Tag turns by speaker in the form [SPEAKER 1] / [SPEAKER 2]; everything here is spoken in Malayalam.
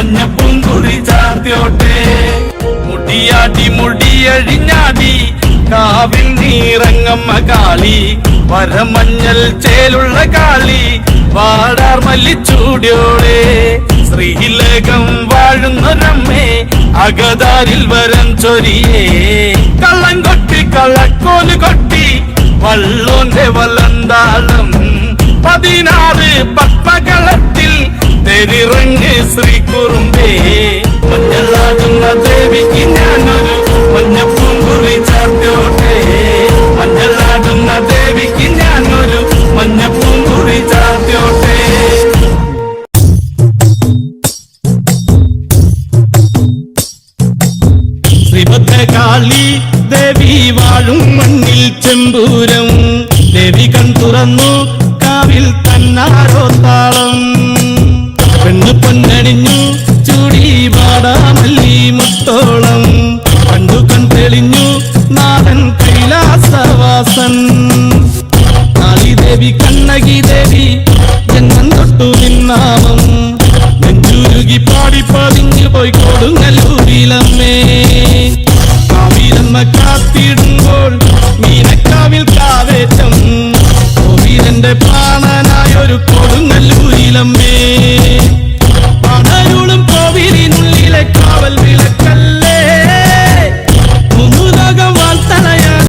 [SPEAKER 1] മഞ്ഞപ്പൂങ്കുറി ചാർത്തിയോട്ടെ. മുടിയാടി മുടിയഴിഞ്ഞാടി കാവിൽ നീറങ്ങമ്മ കാളി വരമഞ്ഞൽ ചേലുള്ള കാളി വാടാർ മല്ലിച്ചൂടിയോളെ ശ്രീലകം വാഴുന്നൊരമ്മേ അകതാരിൽ വരം ചൊരിയേ. കള്ളം കൊട്ടി കള്ളക്കോൽ കൊട്ടി വള്ളോന്റെ വലന്താളം. പതിനാറ് പത്മകളത്തിൽ തെരിറങ്ങ് ശ്രീ കുറുമ്പേ മഞ്ഞളാകുന്ന ദേവിക്ക് ഞാനൊരു മഞ്ഞപ്പൂങ്കുറി ചാർത്തോട്ടെ മഞ്ഞളാകുന്ന ദേവിക്ക് ഞാനൊരു മഞ്ഞപ്പൂങ്കുറി ചാർത്തോട്ടെ ശ്രീഭദ്രകാളി ദേവി വാഴും മണ്ണിൽ ചെമ്പൂരം. ദേവി കൺ തുറന്നു കാവിൽ തന്നാരോ താളം പെണ്ണു പൊന്നണിഞ്ഞു ചൂടി വാടാമല്ലി മുത്തോളം. പണ്ടു കൺതെളിഞ്ഞു നാടൻ കൈലാസവാസൻ. കാളിദേവി കണ്ണകി ദേവി ജന്മം തൊട്ടു നിന്നാമം. നെഞ്ചുരുകി പാടി പതിഞ്ഞു പോയി കൊടുങ്ങല്ലൂരിലമ്മേ. കാവിലമ്മ കാത്തിടുമ്പോൾ മീനക്കാവിൽ കാവേറ്റം. കോവിലന്റെ കൊടുങ്ങല്ലൂരിലമ്മേ